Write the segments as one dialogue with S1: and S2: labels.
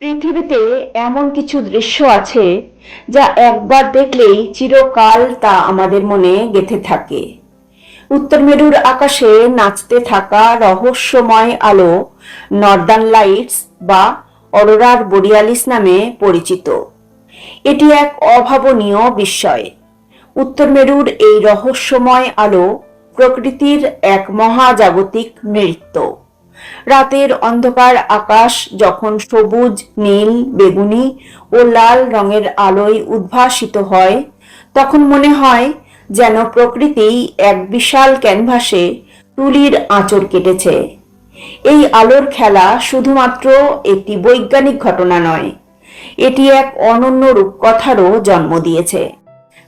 S1: পৃথিবীতে এমন কিছু দৃশ্য আছে যা একবার দেখলেই চিরকাল তা আমাদের মনে গেঁথে থাকে। উত্তর মেরুর আকাশে নাচতে থাকা রহস্যময় আলো নর্দার্ন লাইটস বা অরোরার বরিয়ালিস নামে পরিচিত। এটি এক অভাবনীয় বিস্ময়। উত্তর মেরুর এই রহস্যময় আলো প্রকৃতির এক মহাজাগতিক নৃত্য। রাতের অন্ধকার আকাশ যখন সবুজ, নীল, বেগুনি ও লাল রঙের আলোয় উদ্ভাসিত হয়, তখন মনে হয় যেন প্রকৃতি এক বিশাল ক্যানভাসে তুলির আঁচড় কেটেছে। এই আলোর খেলা শুধুমাত্র একটি বৈজ্ঞানিক ঘটনা নয়, এটি এক অনন্য রূপকথারও জন্ম দিয়েছে।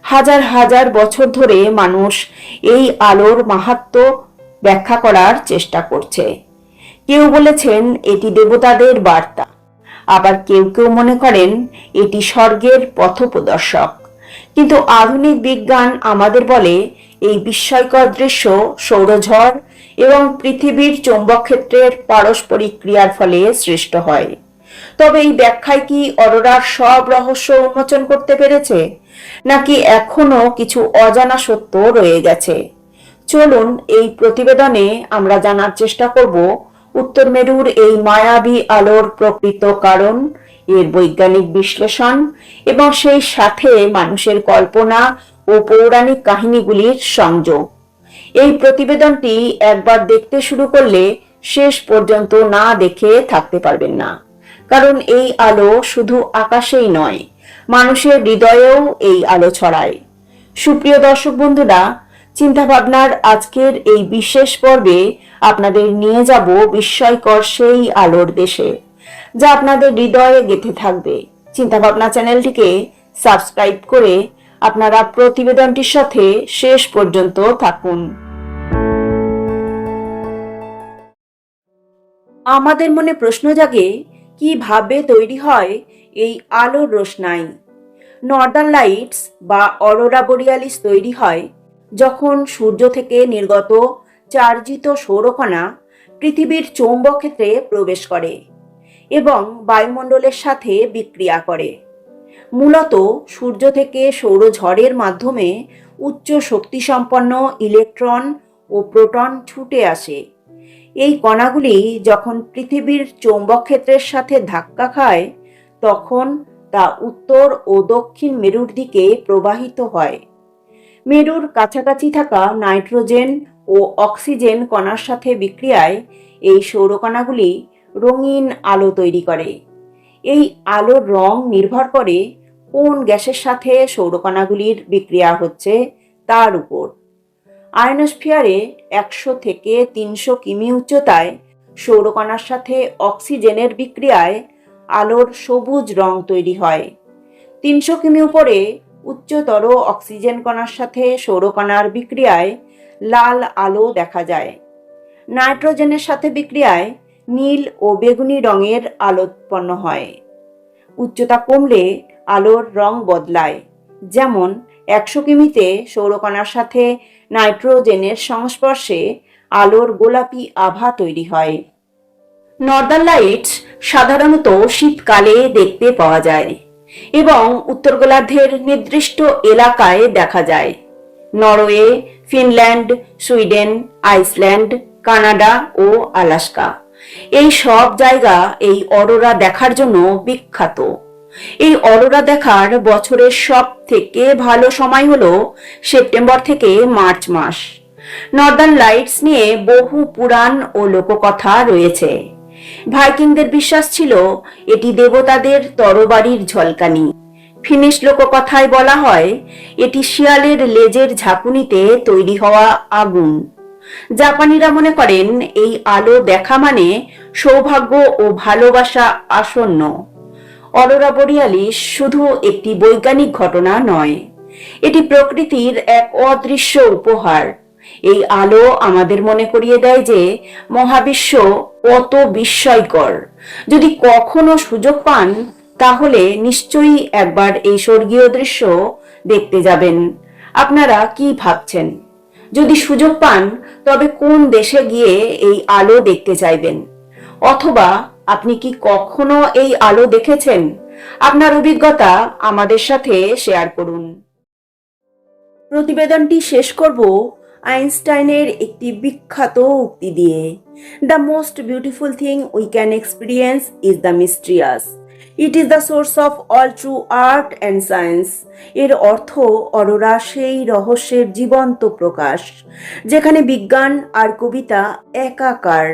S1: হাজার হাজার বছর ধরে মানুষ এই আলোর মাহাত্ম্য ব্যাখ্যা করার চেষ্টা করছে। কেউ বলেছেন এটি দেবতাদের বার্তা। আবার কেউ কেউ মনে করেন এটি স্বর্গের পথপ্রদর্শক। কিন্তু আধুনিক বিজ্ঞান আমাদের বলে এই বিস্ময়কর দৃশ্য সৌরঝড় এবং পৃথিবীর চৌম্বক ক্ষেত্রের পারস্পরিক ক্রিয়ার ফলে সৃষ্ট হয়। তবে এই ব্যাখ্যায় কি অরোরার সব রহস্য উন্মোচন করতে পেরেছে? নাকি এখনও কিছু অজানা সত্য রয়ে গেছে? চলুন এই প্রতিবেদনে আমরা জানার চেষ্টা করব উত্তর মেরুর এই মায়াবী আলোর প্রকৃত কারণ, এর বৈজ্ঞানিক বিশ্লেষণ এবং সেই সাথে মানুষের কল্পনা ও পৌরাণিক কাহিনীগুলির সংযোগ। এই প্রতিবেদনটি একবার দেখতে শুরু করলে শেষ পর্যন্ত না দেখে থাকতে পারবেন না। কারণ এই আলো শুধু আকাশেই নয়, মানুষের হৃদয়েও এই আলো ছড়ায়। সুপ্রিয় দর্শক বন্ধুরা চিন্তাভাবনার আজকের এই বিশেষ পর্বে আপনাদের নিয়ে যাব বিস্ময়কর সেই আলোর দেশে, যা আপনাদের হৃদয়ে গেঁথে থাকবে। চিন্তাভাবনা চ্যানেলটিকে সাবস্ক্রাইব করে আপনারা প্রতিবেদনটির সাথে শেষ পর্যন্ত থাকুন। আমাদের মনে প্রশ্ন জাগে কীভাবে তৈরি হয় এই আলোর রোশনাই? নর্দার্ন লাইটস বা অরোরা বোরিয়ালিস তৈরি হয় যখন সূর্য থেকে নির্গত চার্জিত সৌরকণা পৃথিবীর চৌম্বক ক্ষেত্রে প্রবেশ করে এবং বায়ুমণ্ডলের সাথে বিক্রিয়া করে। মূলত সূর্য থেকে সৌরঝড়ের মাধ্যমে উচ্চ শক্তিসম্পন্ন ইলেকট্রন ও প্রোটন ছুটে আসে। এই কণাগুলি যখন পৃথিবীর চৌম্বক ক্ষেত্রের সাথে ধাক্কা খায়, তখন তা উত্তর ও দক্ষিণ মেরুর দিকে প্রবাহিত হয়। মেরুর কাছাকাছি থাকা নাইট্রোজেন ও অক্সিজেন কণার সাথে বিক্রিয়ায় এই সৌরকণাগুলি রঙিন আলো তৈরি করে। এই আলোর রং নির্ভর করে কোন গ্যাসের সাথে সৌরকণাগুলির বিক্রিয়া হচ্ছে তার উপর। আয়নোস্ফিয়ারে একশো থেকে তিনশো কিমি উচ্চতায় সৌরকণার সাথে অক্সিজেনের বিক্রিয়ায় আলোর সবুজ রং তৈরি হয়। তিনশো কিমি উপরে উচ্চতর অক্সিজেন কণার সাথে সৌরকণার বিক্রিয়ায় লাল আলো দেখা যায়। নাইট্রোজেনের সাথে বিক্রিয়ায় নীল ও বেগুনি রঙের আলো উৎপন্ন হয়। উচ্চতা কমলে আলোর রং বদলায়। যেমন, একশো কিমিতে সৌরকণার সাথে নাইট্রোজেনের সংস্পর্শে আলোর গোলাপি আভা তৈরি হয়। নর্দার্ন লাইটস সাধারণত শীতকালে দেখতে পাওয়া যায়। এবং উত্তর গোলার্ধের নির্দিষ্ট এলাকায় দেখা যায়। Norway, Finland, Sweden, Iceland, Canada ও আলাস্কা। এই সব জায়গা এই অরোরা দেখার জন্য বিখ্যাত। এই অরোরা দেখার বছরের সব থেকে ভালো সময় হলো সেপ্টেম্বর থেকে মার্চ মাস। নর্দার্ন লাইটস নিয়ে বহু পুরাণ ও লোককথা রয়েছে। ভাইকিংদের বিশ্বাস ছিল, এটি দেবতাদের তরবারির ঝলকানি। ফিনিশ লোককথায় বলা হয়, এটি শিয়ালের লেজের ঝাঁকুনিতে তৈরি হওয়া আগুন। জাপানিরা মনে করেন, এই আলো দেখা মানে সৌভাগ্য ও ভালোবাসা আসন্ন। অরোরা বোরিয়ালিস শুধু একটি বৈজ্ঞানিক ঘটনা নয়, এটি প্রকৃতির এক অদৃশ্য উপহার। এই আলো আমাদের মনে করিয়ে দেয় যে মহাবিশ্ব কত বিস্ময়কর। যদি কখনো সুযোগ পান, তাহলে নিশ্চয়ই একবার এই স্বর্গীয় দৃশ্য দেখতে যাবেন। আপনারা কি ভাবছেন? যদি সুযোগ পান, তবে কোন দেশে গিয়ে এই আলো দেখতে চাইবেন? অথবা আপনি কি কখনো এই আলো দেখেছেন? আপনার অভিজ্ঞতা আমাদের সাথে শেয়ার করুন। প্রতিবেদনটি শেষ করব আইনস্টাইনের একটি বিখ্যাত উক্তি দিয়ে the most beautiful thing we can experience is the mysterious it is the source of all true art and science এর অর্থ অরোরা সেই রহস্যের জীবন্ত প্রকাশ, যেখানে বিজ্ঞান আর কবিতা একাকার।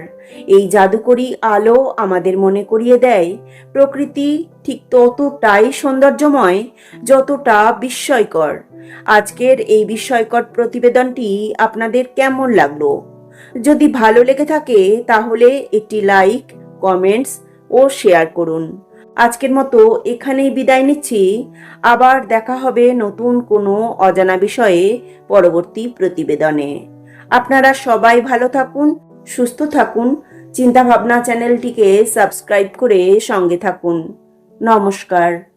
S1: এই জাদুকরী আলো আমাদের মনে করিয়ে দেয়, প্রকৃতি ঠিক ততটাই সৌন্দর্যময় যতটা বিস্ময়কর। আজকের এই বিস্ময়কর প্রতিবেদনটি আপনাদের কেমন লাগল? যদি ভালো লেগে থাকে, তাহলে একটি লাইক কমেন্টস ও শেয়ার করুন। আজকের মতো এখানেই বিদায় নিচ্ছি। আবার দেখা হবে নতুন কোনো অজানা বিষয়ে পরবর্তী প্রতিবেদনে। আপনারা সবাই ভালো থাকুন, সুস্থ থাকুন, চিন্তাভাবনা চ্যানেলটিকে সাবস্ক্রাইব করে সঙ্গে থাকুন। নমস্কার।